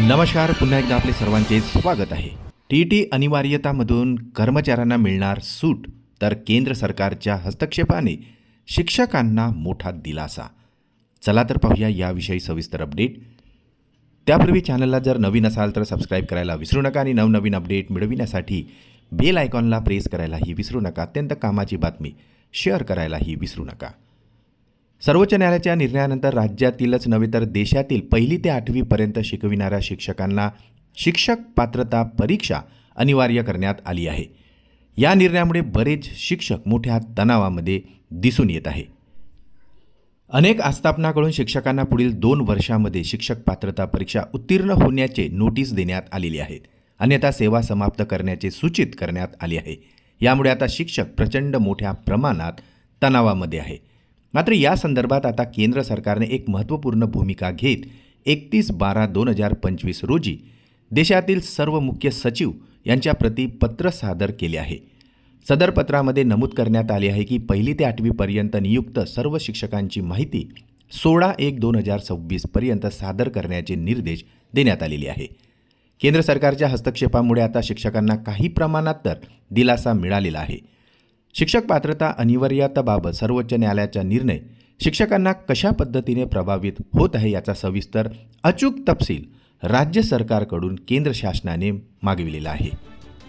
नमस्कार पुन्हा एकदा आपले सर्वांचे स्वागत आहे. टी टी अनिवार्यतामधून कर्मचाऱ्यांना मिळणार सूट तर केंद्र सरकारच्या हस्तक्षेपाने शिक्षकांना मोठा दिलासा. चला तर पाहूया याविषयी सविस्तर अपडेट. त्यापूर्वी चॅनलला जर नवीन असाल तर सबस्क्राईब करायला विसरू नका आणि नवनवीन अपडेट मिळविण्यासाठी बेल आयकॉनला प्रेस करायलाही विसरू नका. अत्यंत कामाची बातमी शेअर करायलाही विसरू नका. सर्वोच्च न्यायालयाच्या निर्णयानंतर राज्यातीलच नव्हे तर देशातील पहिली ते आठवीपर्यंत शिकविणाऱ्या शिक्षकांना शिक्षक पात्रता परीक्षा अनिवार्य करण्यात आली आहे. या निर्णयामुळे बरेच शिक्षक मोठ्या तणावामध्ये दिसून येत आहे. अनेक आस्थापनाकडून शिक्षकांना पुढील दोन वर्षामध्ये शिक्षक पात्रता परीक्षा उत्तीर्ण होण्याचे नोटीस देण्यात आलेली आहेत. अन्यथा सेवा समाप्त करण्याचे सूचित करण्यात आले आहे. यामुळे आता शिक्षक प्रचंड मोठ्या प्रमाणात तणावामध्ये आहे. मात्र या संदर्भात आता केंद्र सरकारने एक महत्त्वपूर्ण भूमिका घेत एकतीस बारा दोन हजार पंचवीस रोजी देशातील सर्व मुख्य सचिव यांच्याप्रती पत्र सादर केले आहे. सदर पत्रामध्ये नमूद करण्यात आले आहे की पहिली ते आठवीपर्यंत नियुक्त सर्व शिक्षकांची माहिती सोळा एक दोन हजार सव्वीसपर्यंत सादर करण्याचे निर्देश देण्यात आलेले आहे. केंद्र सरकारच्या हस्तक्षेपामुळे आता शिक्षकांना काही प्रमाणात तर दिलासा मिळालेला आहे. शिक्षक पात्रता अनिवार्यताबाबत सर्वोच्च न्यायालयाचा निर्णय शिक्षकांना कशा पद्धतीने प्रभावित होत आहे याचा सविस्तर अचूक तपशील राज्य सरकारकडून केंद्र शासनाने मागविलेला आहे.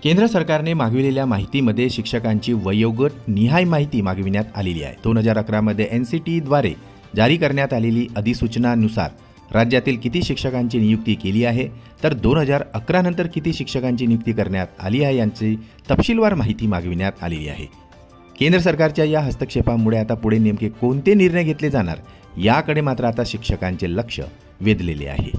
केंद्र सरकारने मागविलेल्या माहितीमध्ये शिक्षकांची वयोगट निहाय माहिती मागविण्यात आलेली आहे. दोन हजार अकरामध्ये एन सी टीद्वारे जारी करण्यात आलेली अधिसूचनानुसार राज्यातील किती शिक्षकांची नियुक्ती केली आहे तर दोन हजार अकरानंतर किती शिक्षकांची नियुक्ती करण्यात आली आहे यांची तपशीलवार माहिती मागविण्यात आलेली आहे. केंद्र सरकारच्या या हस्तक्षेपामुळे आता पुढे नेमके कोणते निर्णय घेतले जाणार याकडे मात्र आता शिक्षकांचे लक्ष वेधलेले आहे.